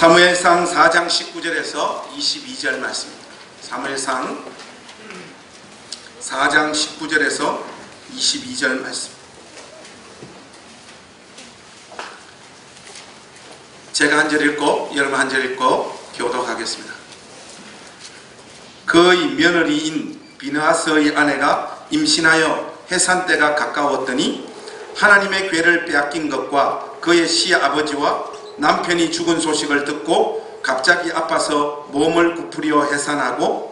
사무엘상 4장 19절에서 22절 말씀입니다. 사무엘상 4장 19절에서 22절 말씀. 제가 한 절 읽고 여러분 한 절 읽고 교독하겠습니다. 그의 며느리인 비느하스의 아내가 임신하여 해산 때가 가까웠더니 하나님의 괴를 빼앗긴 것과 그의 시 아버지와 남편이 죽은 소식을 듣고 갑자기 아파서 몸을 구부려 해산하고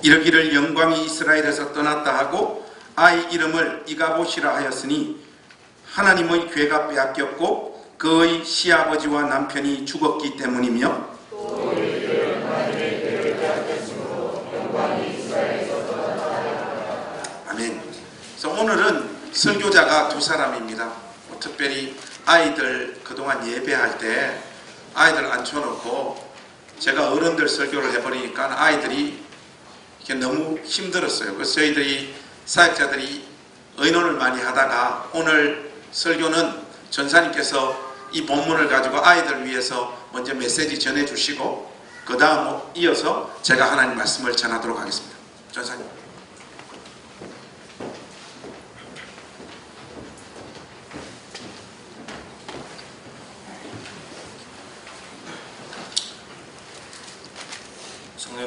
이르기를 영광이 이스라엘에서 떠났다 하고 아이 이름을 이가봇이라 하였으니 하나님의 괴가 빼앗겼고 그의 시아버지와 남편이 죽었기 때문이며 아멘. 그래서 오늘은 설교자가 두 사람입니다. 뭐 특별히 아이들 그동안 예배할 때 아이들 앉혀놓고 제가 어른들 설교를 해버리니까 아이들이 너무 힘들었어요. 그래서 저희들이 사역자들이 의논을 많이 하다가 오늘 설교는 전사님께서 이 본문을 가지고 아이들 위해서 먼저 메시지 전해주시고 그 다음 이어서 제가 하나님 말씀을 전하도록 하겠습니다. 전사님.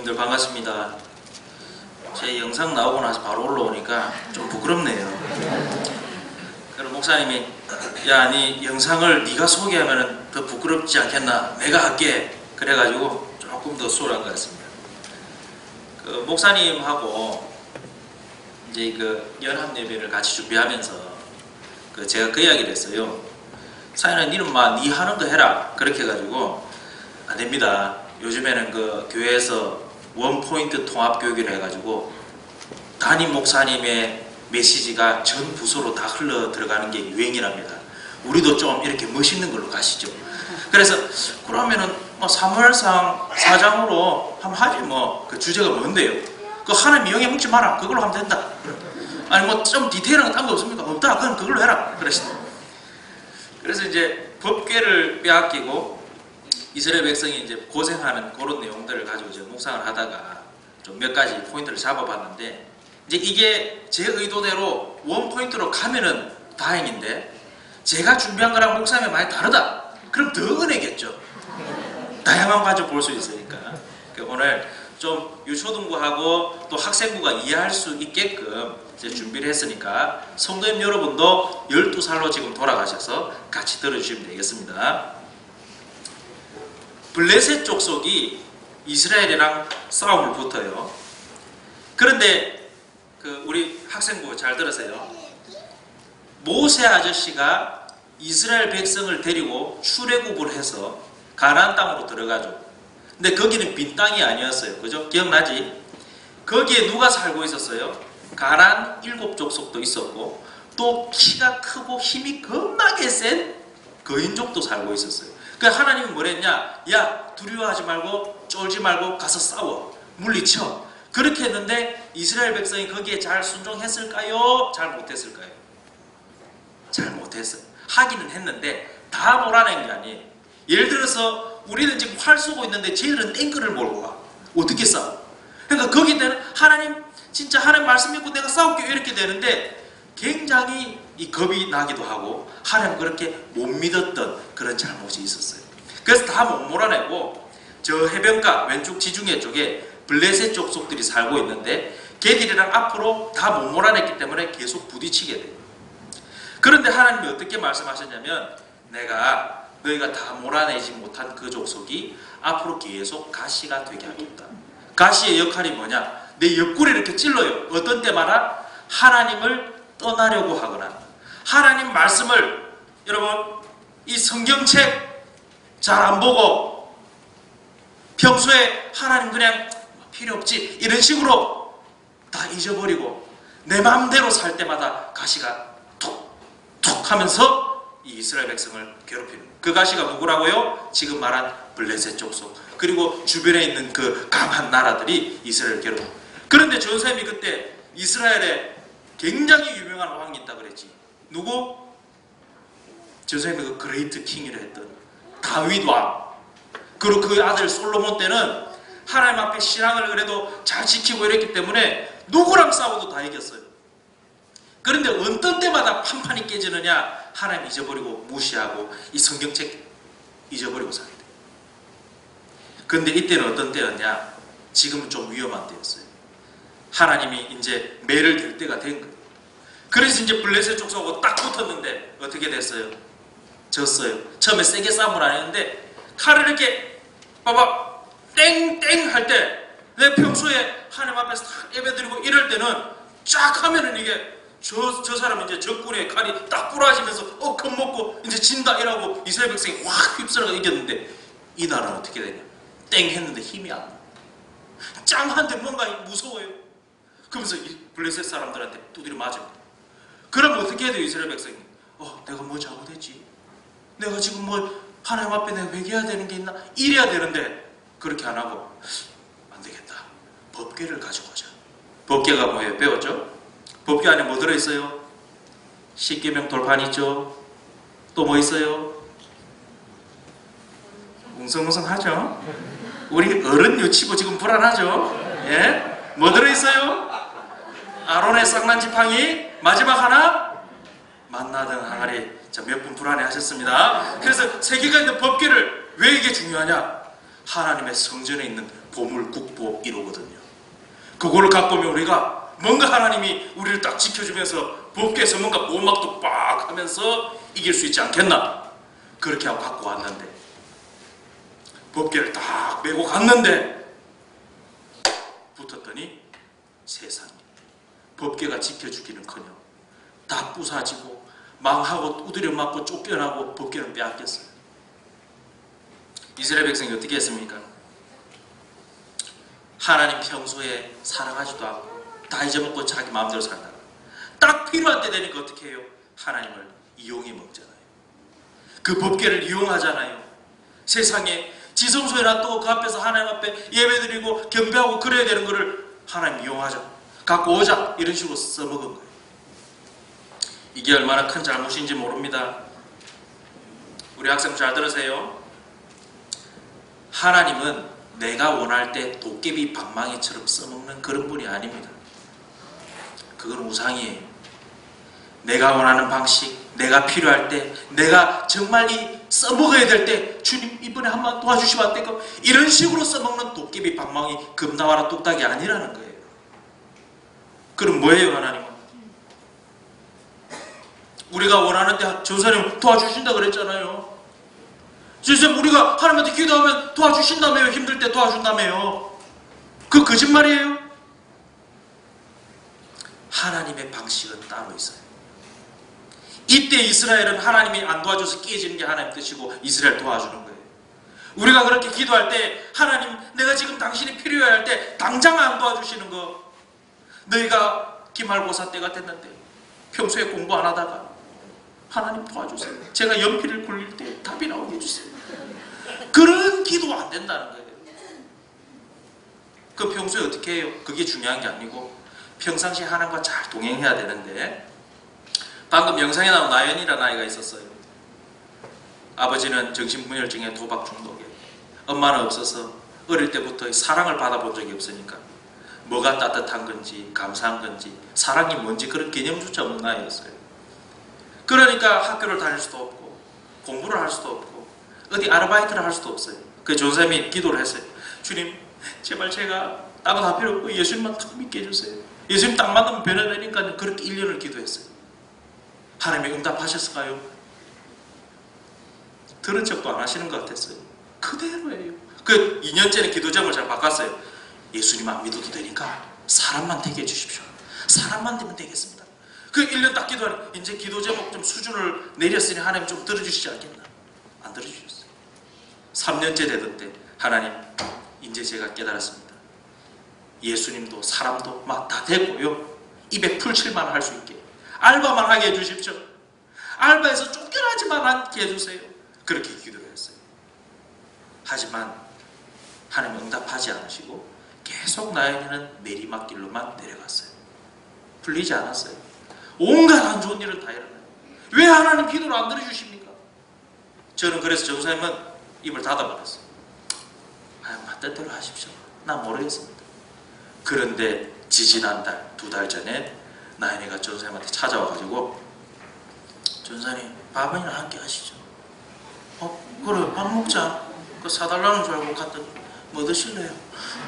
성님들 반갑습니다. 제 영상 나오고 나서 바로 올라오니까 좀 부끄럽네요. 그럼 목사님이 야, 네 영상을 네가 소개하면 더 부끄럽지 않겠나? 내가 할게. 그래가지고 조금 더 수월한 것 같습니다. 그 목사님하고 이제 그 연합 예배를 같이 준비하면서 그 제가 그 이야기를 했어요. 사연은 니는 막네 하는 거 해라. 그렇게 해가지고 안 됩니다. 요즘에는 그 교회에서 원 포인트 통합 교육을 해가지고 담임 목사님의 메시지가 전 부서로 다 흘러 들어가는 게 유행이랍니다. 우리도 좀 이렇게 멋있는 걸로 가시죠. 그래서 그러면은 뭐 사무엘상 사장으로 한번 하지 뭐 그 주제가 뭔데요? 그 하나님 영에 묻지 마라. 그걸로 하면 된다. 아니 뭐 좀 디테일한 거딴거 없습니까? 없다. 그럼 그걸로 해라. 그러시네. 그래서 이제 법궤를 빼앗기고 이스라엘 백성이 이제 고생하는 그런 내용들을 가지고 이제 묵상을 하다가 좀 몇 가지 포인트를 잡아봤는데 이제 이게 제 의도대로 원 포인트로 가면은 다행인데 제가 준비한 거랑 목사님이 많이 다르다. 그럼 더 은혜겠죠. 다양한 관점 볼 수 있으니까 그러니까 오늘 좀 유초등부하고 또 학생부가 이해할 수 있게끔 이제 준비를 했으니까 성도님 여러분도 12살로 지금 돌아가셔서 같이 들어주시면 되겠습니다. 블레셋 족속이 이스라엘이랑 싸움을 붙어요. 그런데 그 우리 학생부 잘 들으세요. 모세 아저씨가 이스라엘 백성을 데리고 출애굽을 해서 가나안 땅으로 들어가죠. 근데 거기는 빈 땅이 아니었어요. 그죠? 기억나지? 거기에 누가 살고 있었어요? 가나안 일곱 족속도 있었고 또 키가 크고 힘이 겁나게 센 거인족도 살고 있었어요. 그 하나님이 뭐랬냐? 야 두려워하지 말고 쫄지 말고 가서 싸워 물리쳐. 그렇게 했는데 이스라엘 백성이 거기에 잘 순종했을까요? 잘 못했을까요? 잘 못했어요. 하기는 했는데 다 몰아낸 게 아니에요. 예를 들어서 우리는 지금 활 쏘고 있는데 쟤들은 탱크를 몰고 가. 어떻게 싸워? 그러니까 거기 때는 하나님 진짜 하나님 말씀 믿고 내가 싸울게 이렇게 되는데 굉장히 이 겁이 나기도 하고 하나님 그렇게 못 믿었던 그런 잘못이 있었어요. 그래서 다 못 몰아내고 저 해변가 왼쪽 지중해 쪽에 블레셋 족속들이 살고 있는데 걔들이랑 앞으로 다 못 몰아냈기 때문에 계속 부딪히게 돼요. 그런데 하나님이 어떻게 말씀하셨냐면 내가 너희가 다 몰아내지 못한 그 족속이 앞으로 계속 가시가 되게 하겠다. 가시의 역할이 뭐냐? 내 옆구리 이렇게 찔러요. 어떤 때마다 하나님을 떠나려고 하거나 하나님 말씀을 여러분 이 성경책 잘 안 보고 평소에 하나님 그냥 필요 없지 이런 식으로 다 잊어버리고 내 마음대로 살 때마다 가시가 톡톡 하면서 이 이스라엘 백성을 괴롭히는 그 가시가 누구라고요? 지금 말한 블레셋 족속 그리고 주변에 있는 그 강한 나라들이 이스라엘 괴롭 그런데 전사님이 그때 이스라엘에 굉장히 유명한 왕이 있다 그랬지. 누구? 전사님이 그 그레이트 킹이라 했던 다윗 왕. 그리고 그 아들 솔로몬 때는 하나님 앞에 신앙을 그래도 잘 지키고 이랬기 때문에 누구랑 싸워도 다 이겼어요. 그런데 어떤 때마다 판판이 깨지느냐? 하나님 잊어버리고 무시하고 이 성경책 잊어버리고 살게 돼. 근데 이때는 어떤 때였냐? 지금은 좀 위험한 때였어요. 하나님이 이제 매를 들 때가 된 거예요. 그래서 이제 블레셋 족속하고 딱 붙었는데 어떻게 됐어요? 졌어요. 처음에 세게 싸움을 안 했는데 칼을 이렇게 봐봐 땡땡 할 때 내 평소에 하나님 앞에서 딱 예배드리고 이럴 때는 쫙 하면은 이게 저, 저 사람 이제 적군의 칼이 딱 부러지면서 어 겁먹고 이제 진다 이러고 이스라엘 백성이 확 휩쓸어가 이겼는데 이 나라는 어떻게 되냐 땡 했는데 힘이 안 나. 짱한데 뭔가 무서워요. 그러면서 이 블레셋 사람들한테 두드려 맞아요. 그럼 어떻게 해야 돼요 이스라엘 백성이? 어 내가 뭐 잘못했지? 내가 지금 뭐 하나님 앞에 내가 회개해야 되는 게 있나? 이래야 되는데 그렇게 안 하고 안 되겠다. 법궤를 가지고 오자. 법궤가 뭐예요? 배웠죠? 법궤 안에 뭐 들어있어요? 십계명 돌판 있죠? 또 뭐 있어요? 웅성웅성하죠? 우리 어른 유치부 지금 불안하죠? 예? 뭐 들어있어요? 아론의 쌍난 지팡이 마지막 하나 만나던 항아리 몇 분 불안해 하셨습니다. 그래서 세계가 있는 법계를 왜 이게 중요하냐? 하나님의 성전에 있는 보물 국보 1호거든요. 그거를 갖고 오면 우리가 뭔가 하나님이 우리를 딱 지켜주면서 법계에서 뭔가 보막도 빡 하면서 이길 수 있지 않겠나? 그렇게 하고 갖고 왔는데 법계를 딱 메고 갔는데 붙었더니 세상에 법계가 지켜주기는커녕 다 부사지고 망하고 두드려 맞고 쫓겨나고 법계는 빼앗겼어요. 이스라엘 백성이 어떻게 했습니까? 하나님 평소에 사랑하지도 않고 다 잊어먹고 자기 마음대로 살다가 딱 필요한 때 되니까 어떻게 해요? 하나님을 이용해 먹잖아요. 그 법계를 이용하잖아요. 세상에 지성소에 놔두고 그 앞에서 하나님 앞에 예배드리고 경배하고 그래야 되는 거를 하나님 이용하자. 갖고 오자. 이런 식으로 써먹은 거예요. 이게 얼마나 큰 잘못인지 모릅니다. 우리 학생 잘 들으세요. 하나님은 내가 원할 때 도깨비 방망이처럼 써먹는 그런 분이 아닙니다. 그건 우상이에요. 내가 원하는 방식, 내가 필요할 때, 내가 정말 이 써먹어야 될 때, 주님 이번에 한번 도와주시면 안 될까? 이런 식으로 써먹는 도깨비 방망이 금나와라 뚝딱이 아니라는 거예요. 그럼 뭐예요, 하나님은? 우리가 원하는데 전사님 도와주신다 그랬잖아요. 선생님 우리가 하나님한테 기도하면 도와주신다며요. 힘들 때 도와준다며요. 그 거짓말이에요. 하나님의 방식은 따로 있어요. 이때 이스라엘은 하나님이 안 도와줘서 깨지는 게 하나님 뜻이고 이스라엘 도와주는 거예요. 우리가 그렇게 기도할 때 하나님 내가 지금 당신이 필요해 할 때 당장 안 도와주시는 거 너희가 기말고사 때가 됐는데 평소에 공부 안 하다가 하나님 도와주세요. 제가 연필을 굴릴 때 답이 나오게 해주세요. 그런 기도 안 된다는 거예요. 그 평소에 어떻게 해요? 그게 중요한 게 아니고 평상시 하나님과 잘 동행해야 되는데 방금 영상에 나온 나연이라는 아이가 있었어요. 아버지는 정신분열증에 도박 중독에 엄마는 없어서 어릴 때부터 사랑을 받아본 적이 없으니까 뭐가 따뜻한 건지 감사한 건지 사랑이 뭔지 그런 개념조차 없는 아이였어요. 그러니까 학교를 다닐 수도 없고 공부를 할 수도 없고 어디 아르바이트를 할 수도 없어요. 그 전사님이 기도를 했어요. 주님 제발 제가 따고 다 필요 없고 예수님만 더 믿게 해주세요. 예수님 딱 만나면 변화되니까 그렇게 1년을 기도했어요. 하나님이 응답하셨을까요? 들은 척도 안 하시는 것 같았어요. 그대로예요. 그 2년째는 기도 제목을 잘 바꿨어요. 예수님 안 믿어도 되니까 사람만 되게 해주십시오. 사람만 되면 되겠습니다. 그 1년 딱 기도하니 이제 기도 제목 좀 수준을 내렸으니 하나님 좀 들어주시지 않겠나? 안 들어주셨어요. 3년째 되던 때 하나님 이제 제가 깨달았습니다. 예수님도 사람도 막 다 되고요. 입에 풀칠만 할 수 있게 알바만 하게 해주십시오. 알바에서 쫓겨나지만 않게 해주세요. 그렇게 기도를 했어요. 하지만 하나님 응답하지 않으시고 계속 나연이는 내리막길로만 내려갔어요. 풀리지 않았어요. 온갖 안 좋은 일은 다 일어나요. 왜 하나님 기도를 안 들어주십니까? 저는 그래서 전사님은 입을 닫아버렸어요. 아, 맞던 대로 하십시오. 난 모르겠습니다. 그런데 지지난 달, 두 달 전에 나연이가 전사님한테 찾아와가지고 전사님 밥이나 함께 하시죠. 어 그래 밥 먹자. 그 사달라는 줄 알고 갔더니 뭐 드실래요?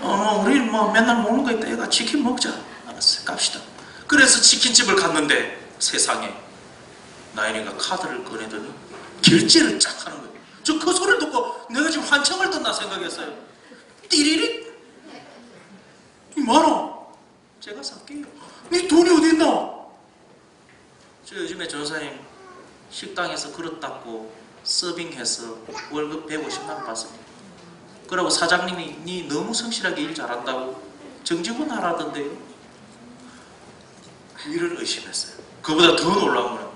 어 우리 뭐 맨날 먹는 거 있다. 얘가 치킨 먹자. 알았어요. 갑시다. 그래서 치킨집을 갔는데 세상에 나연이가 카드를 꺼내더니 결제를 쫙 하는 거예요. 저 그 소리를 듣고 내가 지금 환청을 떴나 생각했어요. 띠리릭 이만원 제가 살게요. 네 돈이 어디 있나? 저 요즘에 전사님 식당에서 그릇 닦고 서빙해서 월급 150만 원 받습니다. 그러고 사장님이 니 너무 성실하게 일 잘한다고 정직원 하라던데요. 이를 의심했어요. 그보다 더 놀라운 건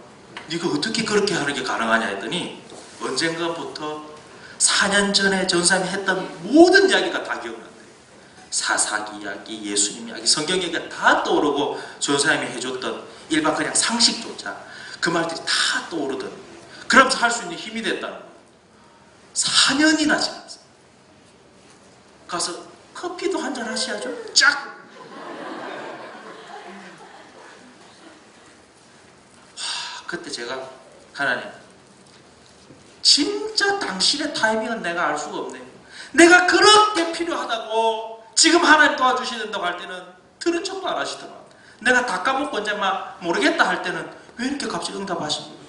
네가 어떻게 그렇게 하는 게 가능하냐 했더니 언젠가부터 4년 전에 전사님이 했던 모든 이야기가 다 기억난대요. 사사기 이야기, 예수님 이야기, 성경 이야기가 다 떠오르고 전사님이 해줬던 일반 그냥 상식조차 그 말들이 다 떠오르더니 그러면서 할 수 있는 힘이 됐다는 거예요. 4년이나 지났어요. 가서 커피도 한 잔 하셔야죠. 쫙! 하, 그때 제가 하나님 진짜 당신의 타이밍은 내가 알 수가 없네. 내가 그렇게 필요하다고 지금 하나님 도와주시는다고 할 때는 들은 척도 안 하시더만. 내가 다 까먹고 이제 막 모르겠다 할 때는 왜 이렇게 갑자기 응답하십니까?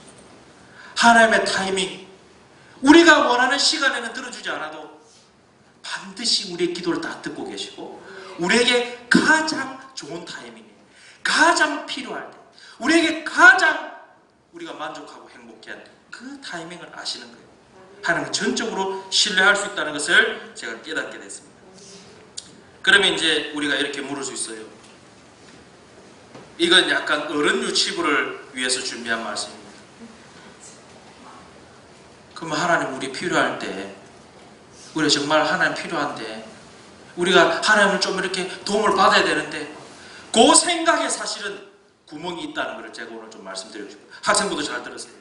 하나님의 타이밍. 우리가 원하는 시간에는 들어주지 않아도 반드시 우리의 기도를 다 듣고 계시고 우리에게 가장 좋은 타이밍에 가장 필요할 때 우리에게 가장 우리가 만족하고 행복해한 그 타이밍을 아시는 거예요. 하나님을 전적으로 신뢰할 수 있다는 것을 제가 깨닫게 됐습니다. 그러면 이제 우리가 이렇게 물을 수 있어요. 이건 약간 어른 유치부를 위해서 준비한 말씀입니다. 그럼 하나님 우리 필요할 때 우리 정말 하나님 필요한데 우리가 하나님을 좀 이렇게 도움을 받아야 되는데 그 생각에 사실은 구멍이 있다는 것을 제가 오늘 좀 말씀드리고 싶어요. 학생분도 잘 들으세요.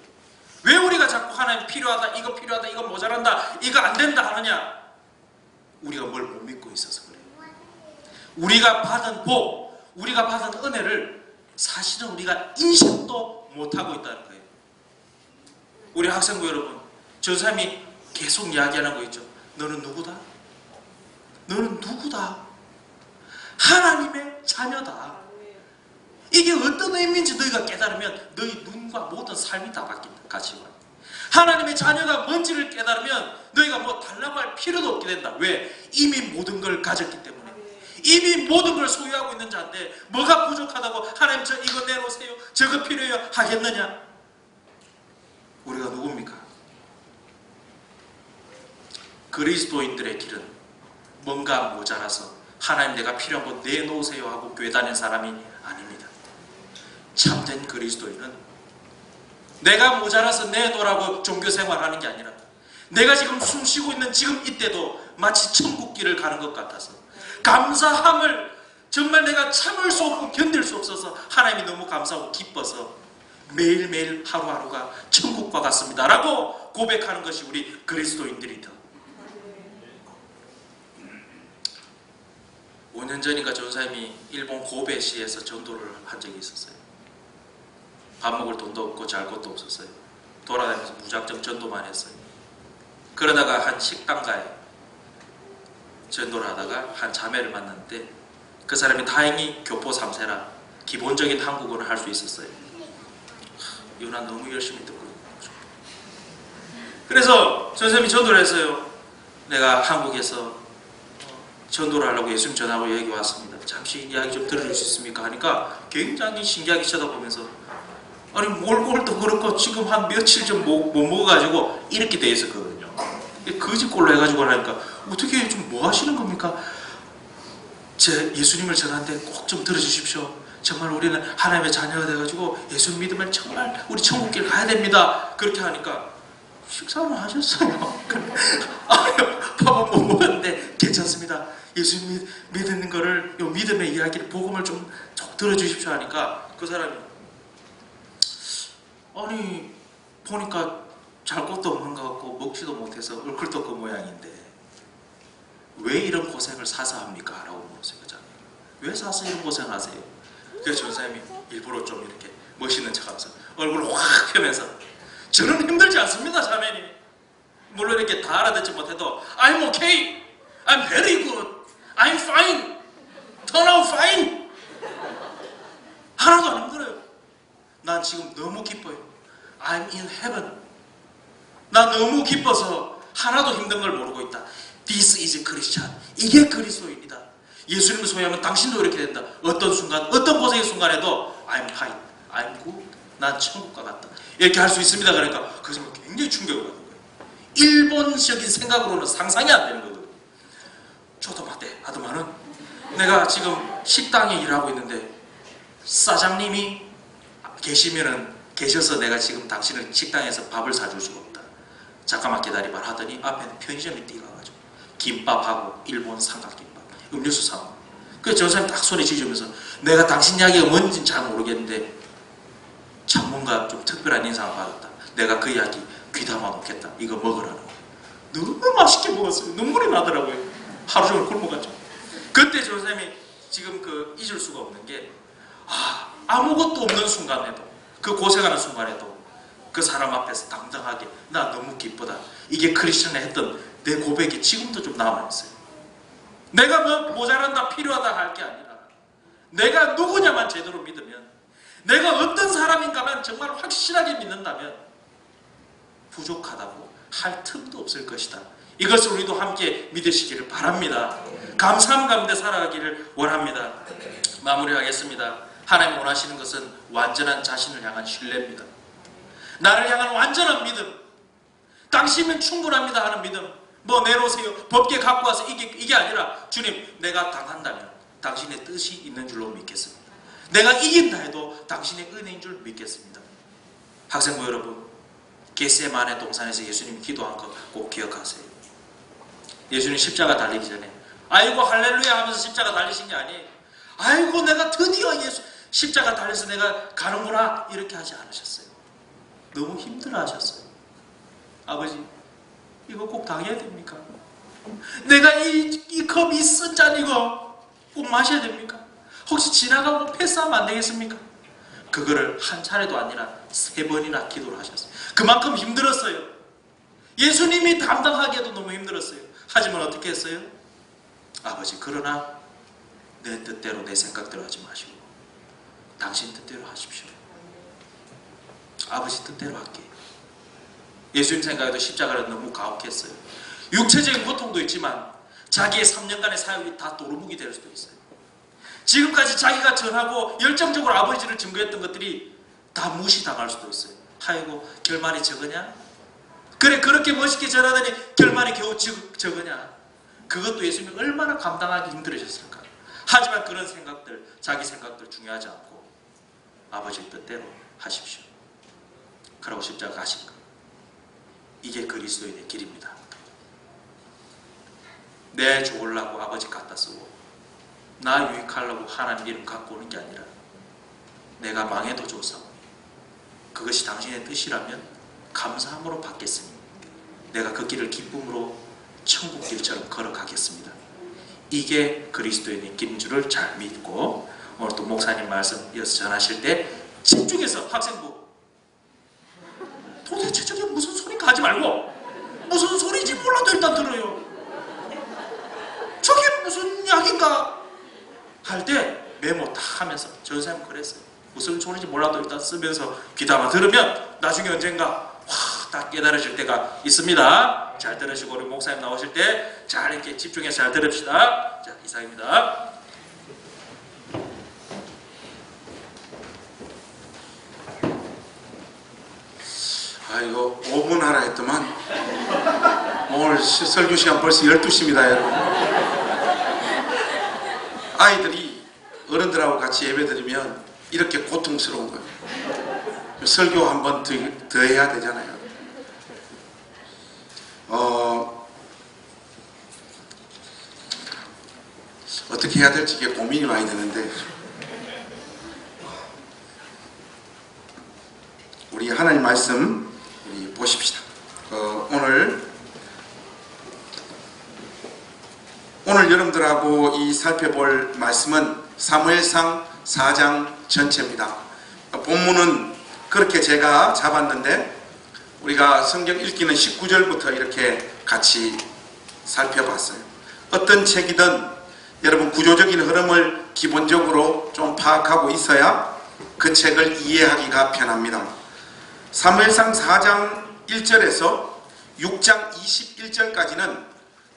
왜 우리가 자꾸 하나님 필요하다, 이거 필요하다, 이거 모자란다, 이거 안 된다 하느냐? 우리가 뭘 못 믿고 있어서 그래요. 우리가 받은 복, 우리가 받은 은혜를 사실은 우리가 인식도 못하고 있다는 거예요. 우리 학생부 여러분, 저 사람이 계속 이야기하는 거 있죠. 너는 누구다? 너는 누구다? 하나님의 자녀다. 이게 어떤 의미인지 너희가 깨달으면 너희 눈과 모든 삶이 다 바뀐다. 가치관. 하나님의 자녀가 뭔지를 깨달으면 너희가 뭐 달라고 할 필요도 없게 된다. 왜? 이미 모든 걸 가졌기 때문에. 이미 모든 걸 소유하고 있는 자인데 뭐가 부족하다고 하나님 저 이거 내놓으세요. 저거 필요해요. 하겠느냐? 우리가 누굽니까? 그리스도인들의 길은 뭔가 모자라서 하나님 내가 필요한 거 내놓으세요 하고 다니는 사람이 아닙니다. 참된 그리스도인은 내가 모자라서 내놓으라고 종교 생활하는 게 아니라 내가 지금 숨 쉬고 있는 지금 이때도 마치 천국 길을 가는 것 같아서 감사함을 정말 내가 참을 수 없고 견딜 수 없어서 하나님이 너무 감사하고 기뻐서 매일매일 하루하루가 천국과 같습니다 라고 고백하는 것이 우리 그리스도인들이다 5년 전인가 전사님이 일본 고베시에서 전도를 한 적이 있었어요 밥 먹을 돈도 없고 잘 것도 없었어요 돌아다니면서 무작정 전도만 했어요 그러다가 한 식당가에 전도를 하다가 한 자매를 만났는데 그 사람이 다행히 교포 3세라 기본적인 한국어를 할 수 있었어요. 하, 이거 난 너무 열심히 듣고 그래서 선생님이 전도를 했어요. 내가 한국에서 어, 전도를 하려고 예수님 전하고 여기 왔습니다. 잠시 이야기 좀 들어줄 수 있습니까? 하니까 굉장히 신기하게 쳐다보면서 아니 몰골도 그렇고 지금 한 며칠 좀못 먹어가지고 이렇게 돼 있었거든요. 거짓골로 해가지고 하니까 어떻게 좀 뭐 하시는 겁니까? 제 예수님을 전하는데 꼭 좀 들어주십시오. 정말 우리는 하나님의 자녀가 돼가지고 예수 믿으면 정말 우리 천국길 가야 됩니다. 그렇게 하니까 식사는 하셨어요. 밥은 못 먹었는데 괜찮습니다. 예수 믿, 믿는 거를 요 믿음의 이야기를 복음을 좀, 좀 들어주십시오 하니까 그 사람이 아니 보니까 잘 것도 없는 것 같고 먹지도 못해서 얼굴도 그 모양인데 왜 이런 고생을 사서 합니까? 라고 물었어요 그. 왜 사서 이런 고생을 하세요? 그래서 전사님이 일부러 좀 이렇게 멋있는 척하면서 얼굴을 확 펴면서 저는 힘들지 않습니다 자매님 물론 이렇게 다 알아듣지 못해도 I'm okay. I'm very good. I'm fine. Turn out fine. 하나도 안 힘들어요. 난 지금 너무 기뻐요. I'm in heaven. 나 너무 기뻐서 하나도 힘든 걸 모르고 있다. This is Christian. 이게 그리스도입니다. 예수님을 소유하면 당신도 이렇게 된다. 어떤 순간 어떤 고생의 순간에도 I'm fine. I'm good. 난 천국과 같다 이렇게 할 수 있습니다. 그러니까 그 순간 굉장히 충격을 받는 거예요. 일본적인 생각으로는 상상이 안 되는 거거든요. 저도 맞대 하더만은 내가 지금 식당에 일하고 있는데 사장님이 계시면은 계셔서 내가 지금 당신을 식당에서 밥을 사줄 수가 없다. 잠깐만 기다리봐 하더니 앞에 편의점이 뛰어가가지고 김밥하고 일본 삼각김밥 음료수 사고 그래서 저 사람이 딱 소리 지르면서 내가 당신 이야기가 뭔지는 잘 모르겠는데 전문가 좀 특별한 인상을 받았다. 내가 그 이야기 귀담아 놓겠다. 이거 먹으라는 거. 너무 맛있게 먹었어요. 눈물이 나더라고요. 하루 종일 굶어가지고. 그때 저 선생님이 지금 그 잊을 수가 없는 게 아, 아무것도 없는 순간에도 그 고생하는 순간에도 그 사람 앞에서 당당하게 나 너무 기쁘다. 이게 크리스천에 했던 내 고백이 지금도 좀 남아있어요. 내가 뭐 모자란다 필요하다 할 게 아니라 내가 누구냐만 제대로 믿으면 내가 어떤 사람인가만 정말 확실하게 믿는다면 부족하다고 할 틈도 없을 것이다. 이것을 우리도 함께 믿으시기를 바랍니다. 감사함 가운데 살아가기를 원합니다. 마무리하겠습니다. 하나님 원하시는 것은 완전한 자신을 향한 신뢰입니다. 나를 향한 완전한 믿음. 당신은 충분합니다 하는 믿음. 뭐 내놓으세요. 법계 갖고 와서 이게, 이게 아니라 주님 내가 당한다면 당신의 뜻이 있는 줄로 믿겠습니다. 내가 이긴다 해도 당신의 은혜인 줄 믿겠습니다. 학생부 여러분 겟세만의 동산에서 예수님이 기도한 거 꼭 기억하세요. 예수님 십자가 달리기 전에 아이고 할렐루야 하면서 십자가 달리신 게 아니에요. 아이고 내가 드디어 예수 십자가 달려서 내가 가는구나 이렇게 하지 않으셨어요. 너무 힘들어 하셨어요. 아버지 이거 꼭 당해야 됩니까? 내가 이, 이 컵이 쓴 잔이고 꼭 마셔야 됩니까? 혹시 지나가고 패스하면 안 되겠습니까? 그거를 한 차례도 아니라 세 번이나 기도를 하셨어요. 그만큼 힘들었어요. 예수님이 담당하기에도 너무 힘들었어요. 하지만 어떻게 했어요? 아버지 그러나 내 뜻대로 내 생각대로 하지 마시고 당신 뜻대로 하십시오. 아버지 뜻대로 할게. 예수님 생각에도 십자가는 너무 가혹했어요. 육체적인 고통도 있지만 자기의 3년간의 사역이 다 도루묵이 될 수도 있어요. 지금까지 자기가 전하고 열정적으로 아버지를 증거했던 것들이 다 무시당할 수도 있어요. 아이고 결말이 적으냐? 그래 그렇게 멋있게 전하더니 결말이 겨우 적- 적으냐? 그것도 예수님이 얼마나 감당하기 힘들으셨을까? 하지만 그런 생각들, 자기 생각들 중요하지 않고 아버지 뜻대로 하십시오. 그러고 십자가 가신 것. 이게 그리스도인의 길입니다. 내 좋으려고 아버지 갖다 쓰고 나 유익하려고 하나님 이름 갖고 오는 게 아니라 내가 망해도 좋사 그것이 당신의 뜻이라면 감사함으로 받겠으니 내가 그 길을 기쁨으로 천국 길처럼 걸어가겠습니다. 이게 그리스도인의 길인 줄을 잘 믿고 오늘 또 목사님 말씀 이어서 전하실 때 집중해서 학생부 도대체 저게 무슨 소리인가 하지 말고 무슨 소리인지 몰라도 일단 들어요. 저게 무슨 약인가 할 때 메모 다 하면서 전사님 그랬어요. 무슨 소리인지 몰라도 일단 쓰면서 귀담아 들으면 나중에 언젠가 확딱 깨달으실 때가 있습니다. 잘 들으시고 우리 목사님 나오실 때 잘 이렇게 집중해서 잘 들읍시다. 자 이상입니다. 아 이거 5분 하라 했더만 오늘 시- 설교 시간 벌써 12시입니다 여러분 아이들이 어른들하고 같이 예배드리면 이렇게 고통스러운 거예요. 설교 한 번 더 해야 되잖아요. 어, 어떻게 해야 될지 고민이 많이 되는데 우리 하나님 말씀 우리 보십시다. 어, 오늘 오늘 여러분들하고 이 살펴볼 말씀은 사무엘상 4장 전체입니다. 어, 본문은 그렇게 제가 잡았는데 우리가 성경 읽기는 19절부터 이렇게 같이 살펴봤어요. 어떤 책이든 여러분 구조적인 흐름을 기본적으로 좀 파악하고 있어야 그 책을 이해하기가 편합니다. 사무엘상 4장 1절에서 6장 21절까지는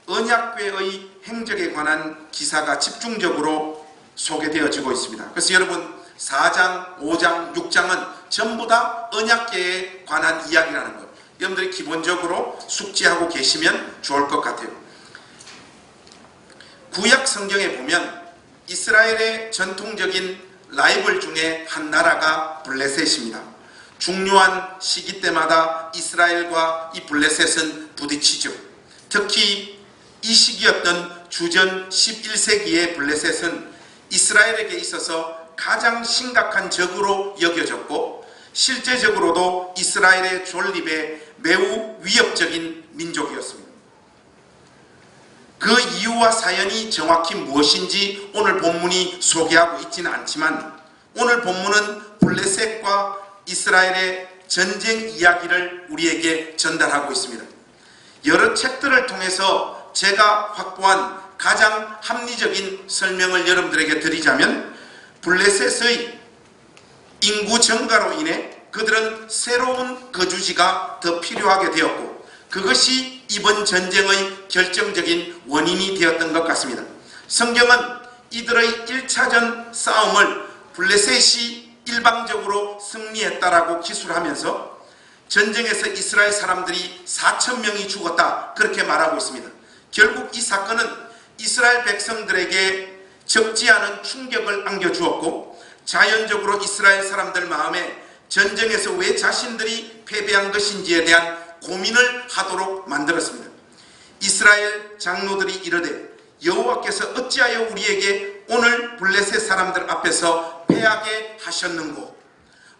언약궤의 행적에 관한 기사가 집중적으로 소개되어지고 있습니다. 그래서 여러분 4장, 5장, 6장은 전부 다 언약궤에 관한 이야기라는 것. 여러분들이 기본적으로 숙지하고 계시면 좋을 것 같아요. 구약 성경에 보면 이스라엘의 전통적인 라이벌 중에 한 나라가 블레셋입니다. 중요한 시기 때마다 이스라엘과 이 블레셋은 부딪히죠. 특히 이 시기였던 주전 11세기의 블레셋은 이스라엘에게 있어서 가장 심각한 적으로 여겨졌고 실제적으로도 이스라엘의 존립에 매우 위협적인 민족이었습니다. 그 이유와 사연이 정확히 무엇인지 오늘 본문이 소개하고 있지는 않지만 오늘 본문은 블레셋과 이스라엘의 전쟁 이야기를 우리에게 전달하고 있습니다. 여러 책들을 통해서 제가 확보한 가장 합리적인 설명을 여러분들에게 드리자면 블레셋의 인구 증가로 인해 그들은 새로운 거주지가 더 필요하게 되었고 그것이 이번 전쟁의 결정적인 원인이 되었던 것 같습니다. 성경은 이들의 1차전 싸움을 블레셋이 일방적으로 승리했다라고 기술하면서 전쟁에서 이스라엘 사람들이 4천 명이 죽었다 그렇게 말하고 있습니다. 결국 이 사건은 이스라엘 백성들에게 적지 않은 충격을 안겨주었고 자연적으로 이스라엘 사람들 마음에 전쟁에서 왜 자신들이 패배한 것인지에 대한 고민을 하도록 만들었습니다. 이스라엘 장로들이 이르되 여호와께서 어찌하여 우리에게 오늘 블레셋 사람들 앞에서 패하게 하셨는고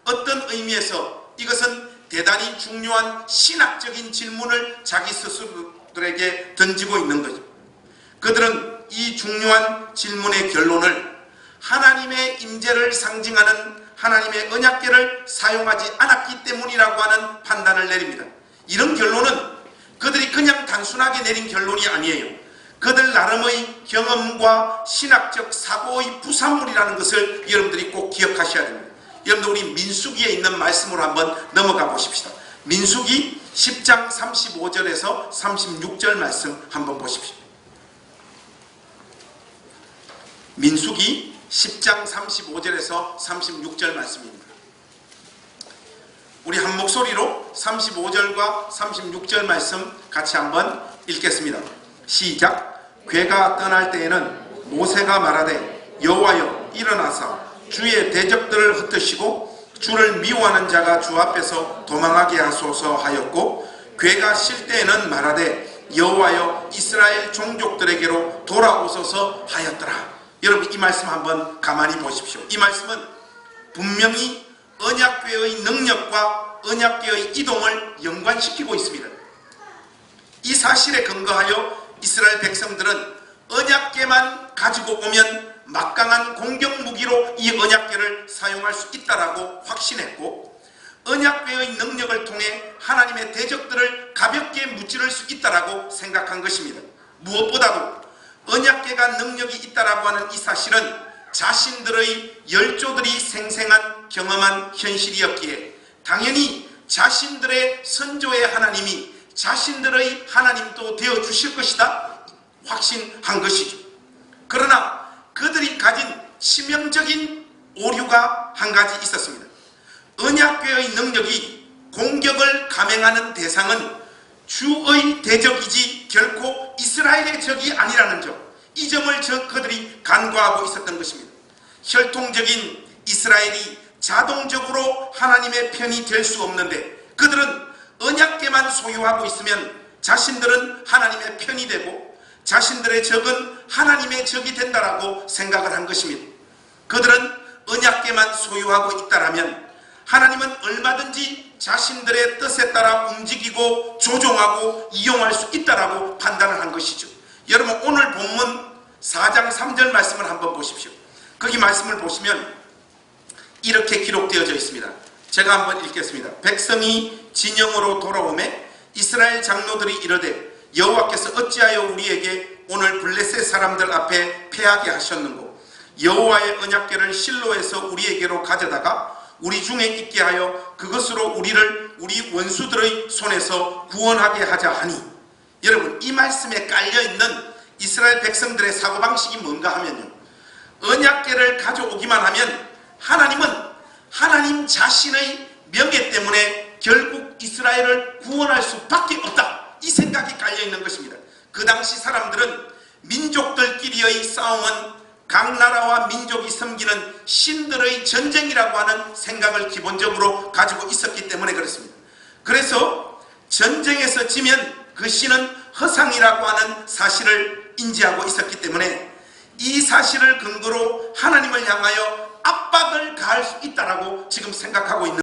어떤 의미에서 이것은 대단히 중요한 신학적인 질문을 자기 스스로들에게 던지고 있는 거죠. 그들은 이 중요한 질문의 결론을 하나님의 임재를 상징하는 하나님의 언약계를 사용하지 않았기 때문이라고 하는 판단을 내립니다. 이런 결론은 그들이 그냥 단순하게 내린 결론이 아니에요. 그들 나름의 경험과 신학적 사고의 부산물이라는 것을 여러분들이 꼭 기억하셔야 됩니다. 여러분들 우리 민수기에 있는 말씀으로 한번 넘어가 보십시다. 민수기 10장 35절에서 36절 말씀 한번 보십시오. 민수기 10장 35절에서 36절 말씀입니다. 우리 한 목소리로 35절과 36절 말씀 같이 한번 읽겠습니다. 시작. 괴가 떠날 때에는 모세가 말하되 여호와여 일어나사 주의 대적들을 흩으시고 주를 미워하는 자가 주 앞에서 도망하게 하소서 하였고 괴가 쉴 때에는 말하되 여호와여 이스라엘 종족들에게로 돌아오소서 하였더라. 여러분 이 말씀 한번 가만히 보십시오. 이 말씀은 분명히 언약궤의 능력과 언약궤의 이동을 연관시키고 있습니다. 이 사실에 근거하여 이스라엘 백성들은 언약궤만 가지고 오면 막강한 공격 무기로 이 언약궤를 사용할 수 있다라고 확신했고 언약궤의 능력을 통해 하나님의 대적들을 가볍게 무찌를 수 있다라고 생각한 것입니다. 무엇보다도 언약궤가 능력이 있다라고 하는 이 사실은 자신들의 열조들이 생생한 경험한 현실이었기에 당연히 자신들의 선조의 하나님이 자신들의 하나님도 되어 주실 것이다 확신한 것이죠. 그러나 그들이 가진 치명적인 오류가 한 가지 있었습니다. 언약궤의 능력이 공격을 감행하는 대상은 주의 대적이지 결코 이스라엘의 적이 아니라는 점. 이 점을 저 그들이 간과하고 있었던 것입니다. 혈통적인 이스라엘이 자동적으로 하나님의 편이 될 수 없는데 그들은 언약계만 소유하고 있으면 자신들은 하나님의 편이 되고 자신들의 적은 하나님의 적이 된다라고 생각을 한 것입니다. 그들은 언약계만 소유하고 있다라면 하나님은 얼마든지 자신들의 뜻에 따라 움직이고 조종하고 이용할 수 있다라고 판단을 한 것이죠. 여러분 오늘 본문 4장 3절 말씀을 한번 보십시오. 거기 말씀을 보시면 이렇게 기록되어져 있습니다. 제가 한번 읽겠습니다. 백성이 진영으로 돌아오매 이스라엘 장로들이 이르되 여호와께서 어찌하여 우리에게 오늘 블레셋 사람들 앞에 패하게 하셨는고 여호와의 언약궤를 실로에서 우리에게로 가져다가 우리 중에 있게 하여 그것으로 우리를 우리 원수들의 손에서 구원하게 하자 하니 여러분 이 말씀에 깔려 있는 이스라엘 백성들의 사고방식이 뭔가 하면요 언약궤를 가져오기만 하면 하나님은 하나님 자신의 명예 때문에 결국 이스라엘을 구원할 수밖에 없다. 이 생각이 깔려 있는 것입니다. 그 당시 사람들은 민족들끼리의 싸움은 각 나라와 민족이 섬기는 신들의 전쟁이라고 하는 생각을 기본적으로 가지고 있었기 때문에 그렇습니다. 그래서 전쟁에서 지면 그 신은 허상이라고 하는 사실을 인지하고 있었기 때문에 이 사실을 근거로 하나님을 향하여 압박을 가할 수 있다라고 지금 생각하고 있는